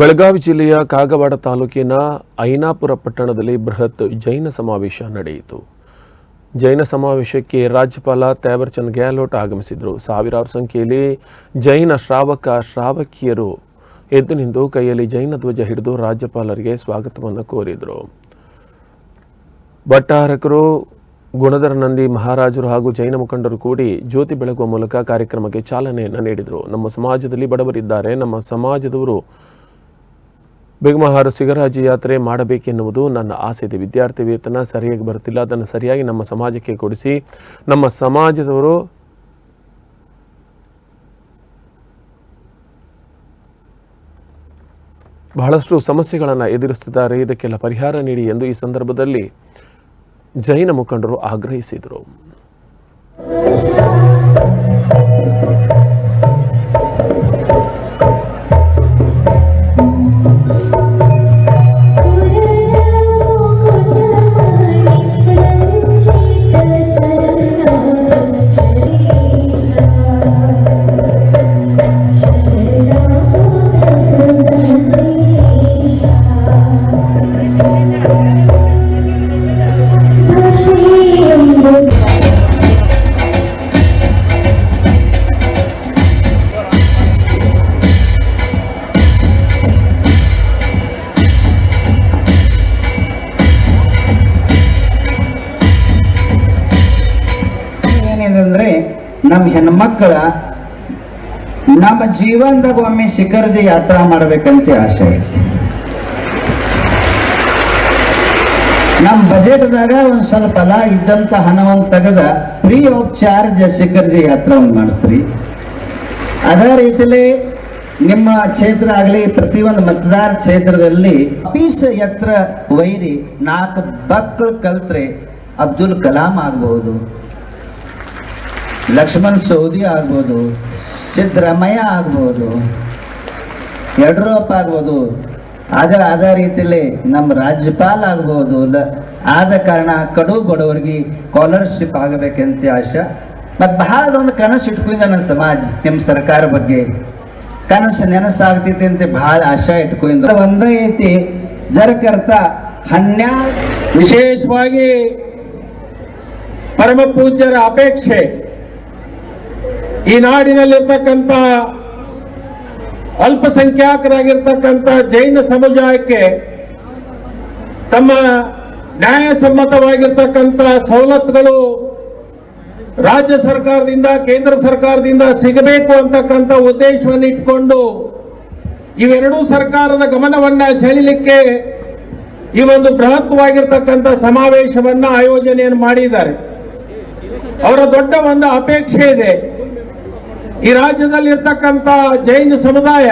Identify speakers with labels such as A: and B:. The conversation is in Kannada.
A: ಬೆಳಗಾವಿ ಜಿಲ್ಲೆಯ ಕಾಗವಾಡ ತಾಲೂಕಿನ ಐನಾಪುರ ಪಟ್ಟಣದಲ್ಲಿ ಬೃಹತ್ ಜೈನ ಸಮಾವೇಶ ನಡೆಯಿತು. ಜೈನ ಸಮಾವೇಶಕ್ಕೆ ರಾಜ್ಯಪಾಲ ಚಂದ್ ಗೆಹ್ಲೋಟ್ ಆಗಮಿಸಿದರು. ಸಾವಿರಾರು ಸಂಖ್ಯೆಯಲ್ಲಿ ಜೈನ ಶ್ರಾವಕ, ಶ್ರಾವಕಿಯರು ಎದ್ದು ನಿಂತು ಕೈಯಲ್ಲಿ ಜೈನ ಧ್ವಜ ಹಿಡಿದು ರಾಜ್ಯಪಾಲರಿಗೆ ಸ್ವಾಗತವನ್ನು ಕೋರಿದರು. ಭಟ್ಟಾರಕರು ಗುಣಧರ ನಂದಿ ಮಹಾರಾಜರು ಹಾಗೂ ಜೈನ ಮುಖಂಡರು ಕೂಡಿ ಜ್ಯೋತಿ ಬೆಳಗುವ ಮೂಲಕ ಕಾರ್ಯಕ್ರಮಕ್ಕೆ ಚಾಲನೆಯನ್ನು ನೀಡಿದರು. ನಮ್ಮ ಸಮಾಜದಲ್ಲಿ ಬಡವರಿದ್ದಾರೆ. ನಮ್ಮ ಸಮಾಜದವರು ಬೇಗಮಹಾರ ಸಿಗರಾಜ ಯಾತ್ರೆ ಮಾಡಬೇಕೆನ್ನುವುದು ನನ್ನ ಆಸೆ ಇದೆ ವಿದ್ಯಾರ್ಥಿ ವೇತನ ಸರಿಯಾಗಿ ಬರುತ್ತಿಲ್ಲ. ಅದನ್ನು ಸರಿಯಾಗಿ ನಮ್ಮ ಸಮಾಜಕ್ಕೆ ಕೊಡಿಸಿ. ನಮ್ಮ ಸಮಾಜದವರು ಬಹಳಷ್ಟು ಸಮಸ್ಯೆಗಳನ್ನು ಎದುರಿಸುತ್ತಿದ್ದಾರೆ. ಇದಕ್ಕೆಲ್ಲ ಪರಿಹಾರ ನೀಡಿ ಎಂದು ಈ ಸಂದರ್ಭದಲ್ಲಿ ಜೈನ ಮುಖಂಡರು ಆಗ್ರಹಿಸಿದರು.
B: ಏನಿದೆ ಅಂದ್ರೆ ನಮ್ಮ ಹೆಣ್ಮಕ್ಕಳ ನಮ್ಮ ಜೀವನದಾಗ ಒಮ್ಮೆ ಶಿಖರ್ಜಿ ಯಾತ್ರಾ ಮಾಡ್ಬೇಕಂತ ಆಸೆ ಐತಿ. ನಮ್ಮ ಬಜೆಟ್ದಾಗ ಒಂದ್ ಸ್ವಲ್ಪ ಅಲ ಇದ್ದಂತ ಹಣವನ್ನು ತೆಗೆದ ಫ್ರೀ ಆಫ್ ಚಾರ್ಜ್ ಶಿಖರ್ಜಿ ಯಾತ್ರಾವನ್ನು ಮಾಡಿಸ್ರಿ. ಅದೇ ರೀತಿಲಿ ನಿಮ್ಮ ಕ್ಷೇತ್ರ ಆಗಲಿ ಪ್ರತಿಯೊಂದು ಮತದಾರ ಕ್ಷೇತ್ರದಲ್ಲಿ ಪೀಸ್ ಎತ್ತರ ವೈರಿ ನಾಲ್ಕು ಮಕ್ಕಳು ಕಲ್ತ್ರೆ ಅಬ್ದುಲ್ ಕಲಾಂ ಆಗ್ಬಹುದು ಲಕ್ಷ್ಮಣ್ ಸೌದಿ ಆಗ್ಬೋದು, ಸಿದ್ದರಾಮಯ್ಯ ಆಗ್ಬೋದು, ಯಡಿಯೂರಪ್ಪ ಆಗ್ಬೋದು. ಆಗ ಅದೇ ರೀತಿಯಲ್ಲಿ ನಮ್ಮ ರಾಜ್ಯಪಾಲ ಆಗ್ಬೋದು. ಆದ ಕಾರಣ ಕಡು ಬಡವರಿಗೆ ಸ್ಕಾಲರ್ಶಿಪ್ ಆಗಬೇಕಂತ ಆಶೆ. ಮತ್ತು ಬಹಳ ಒಂದು ಕನಸು ಇಟ್ಕೊಂಡ ನನ್ನ ಸಮಾಜ, ನಿಮ್ಮ ಸರ್ಕಾರ ಬಗ್ಗೆ. ಕನಸು ನೆನಸಾಗ್ತೈತಿ ಅಂತ ಬಹಳ ಆಶೆ ಇಟ್ಕೊಂಡ ಒಂದೇ ಐತಿ ಜರಕರ್ತ ಹನ್ನೆರಡು
C: ವಿಶೇಷವಾಗಿ ಪರಮ ಪೂಜ್ಯರ ಅಪೇಕ್ಷೆ. ಈ ನಾಡಿನಲ್ಲಿರ್ತಕ್ಕಂಥ ಅಲ್ಪಸಂಖ್ಯಾತರಾಗಿರ್ತಕ್ಕಂಥ ಜೈನ ಸಮುದಾಯಕ್ಕೆ ತಮ್ಮ ನ್ಯಾಯಸಮ್ಮತವಾಗಿರ್ತಕ್ಕಂಥ ಸವಲತ್ತುಗಳು ರಾಜ್ಯ ಸರ್ಕಾರದಿಂದ, ಕೇಂದ್ರ ಸರ್ಕಾರದಿಂದ ಸಿಗಬೇಕು ಅಂತಕ್ಕಂಥ ಉದ್ದೇಶವನ್ನು ಇಟ್ಕೊಂಡು ಇವೆರಡೂ ಸರ್ಕಾರದ ಗಮನವನ್ನ ಸೆಳಿಲಿಕ್ಕೆ ಈ ಒಂದು ಬೃಹತ್ವಾಗಿರ್ತಕ್ಕಂಥ ಸಮಾವೇಶವನ್ನ ಆಯೋಜನೆಯನ್ನು ಮಾಡಿದ್ದಾರೆ. ಅವರ ದೊಡ್ಡ ಒಂದು ಅಪೇಕ್ಷೆ ಇದೆ. ಈ ರಾಜ್ಯದಲ್ಲಿ ಇರ್ತಕ್ಕಂಥ ಜೈನ ಸಮುದಾಯ